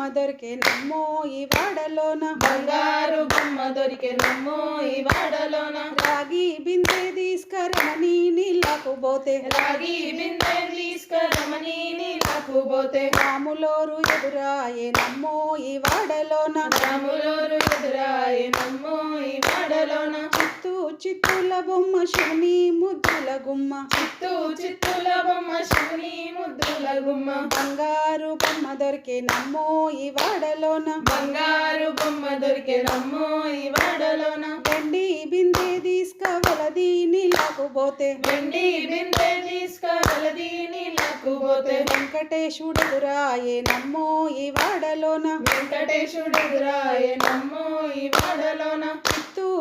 బొమ్మ దొరికే నమ్మో ఈ వాడలోన బంగారు బొమ్మ దొరికే నమ్మో ఈ వాడలోన రాగి బిందె తీసుకరమని నీళ్ళకు పోతే. రాగి బిందె తీసుకురమని నీళ్ళకు పోతే. రాములోరు ఎదురాయే నమ్మో ఈ వాడలోన రాములోరు ఎదురాయి నమ్మో ఈ వాడలోన చిత్తూ చిత్తుల బొమ్మ శివుని ముద్దుల గుమ్మ. చిత్తూ చిత్తూల బొమ్మ శివుని ముద్దుల గుమ్మ. బంగారు బొమ్మ దొరికే నమ్మో ఈ వాడలోన. బంగారు బొమ్మ దొరికే నమ్మో ఈ వాడలోన. వెండి బిందె తీసుకవలది నీళ్ళకు పోతే. వెండి బిందె తీసుకువలది నీళ్ళకు పోతే. వెంకటేశుడెదురాయే నమ్మో ఈ వాడలోన. వెంకటేశుడు ఎదురాయ నమ్మో ఈ వాడలోన.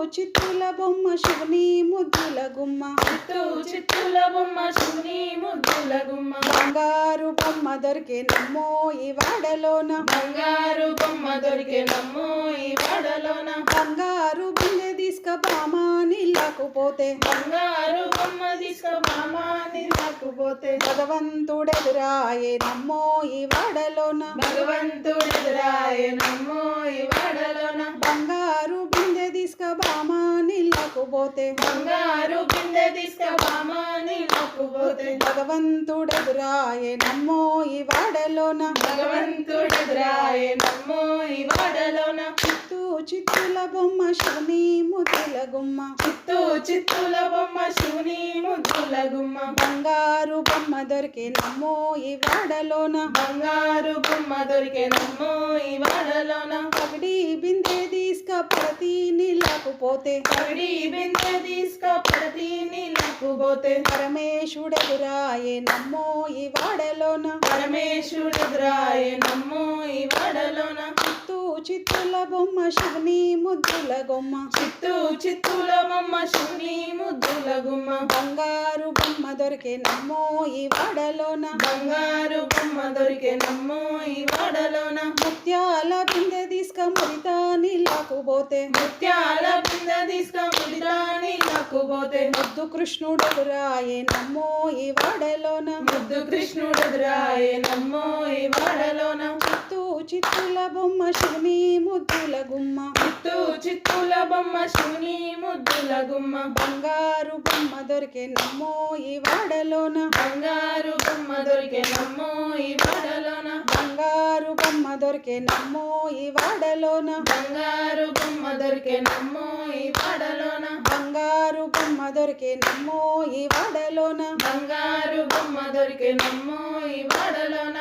చిత్తుల బొమ్మ శివుని ముద్దుల గుమ్మ. చిత్తూ చిత్తూల బొమ్మ శివుని ముద్దుల గుమ్మ. బంగారు బొమ్మ దొరికే నమ్మో ఈ వాడలోన. బంగారు బొమ్మ దొరికే నమ్మో ఈ వాడలోన. బంగారు బిందె తీసుక బామా నీళ్ళకు పోతే. బంగారు బొమ్మ తీసుకుమామా నీళ్ళకు పోతే. భగవంతుడెదురాయే నమ్మో ఈ వాడలోన. భగవంతుడు ఎదురాయ నమ్మో ఈ వాడలోన. నీళ్ళకు పోతే బంగారు బిందె తీసుకుమామా నీళ్ళకు పోతే భగవంతుడెదురాయే నమ్మో ఈ వాడలోన. భగవంతుడు ఎదురాయ నమ్మో ఈ వాడలోన. చిత్తూ చిత్తుల బొమ్మ శివుని ముద్దుల గుమ్మ. చిత్తూ చిత్తూల బొమ్మ శివుని ముద్దుల గుమ్మ బంగారు బొమ్మ దొరికే నమ్మో ఈ వాడలోన. బంగారు బొమ్మ దొరికే నమ్మో ఈ వాడలోన. పగడి బిందె తీసుక ప్రతి నీళ్ళకు పోతే. పడి బిందె తీసుక ప్రతి నీళ్ళకు పోతే. పరమేశుడెదురాయే నమ్మో ఈ వాడలోన. పరమేశ్వరుడు ఎదురాయ నమ్మో ఈ వాడలోన. చిత్తుల బొమ్మ శివుని ముద్దుల గుమ్మ. చిత్తూ చిత్తూల బొమ్మ శివుని ముద్దుల గుమ్మ. బంగారు బొమ్మ దొరికే నమ్మో ఈ వాడలోన. బంగారు బొమ్మ దొరికే నమ్మో ఈ వాడలోన. ముత్యాల బిందె తీసుక మురిత నీళ్ళకు పోతే. ముత్యాల బిందె తీసుక ముడిరా నీళ్ళకు పోతే. ముద్దు కృష్ణుడెదురాయే నమ్మో ఈ వాడలోన. ముద్దు కృష్ణుడు ఎదురాయ నమ్మో ఈ వాడలోన. చిత్తుల బొమ్మ శివుని ముద్దుల గుమ్మ. చిత్తూ చిత్తూల బొమ్మ శివుని ముద్దుల గుమ్మ. బంగారు బొమ్మ దొరికే నమ్మో ఈ వాడలోన. బంగారు బొమ్మ దొరికే నమ్మో ఈ వాడలోన. బంగారు బొమ్మ దొరికే నమ్మో ఈ వాడలోన. బంగారు బొమ్మ దొరికే నమ్మో ఈ వాడలోన. బంగారు బొమ్మ దొరికే నమ్మో ఈ వాడలోన. బంగారు బొమ్మ దొరికే నమ్మో ఈ వాడలోన.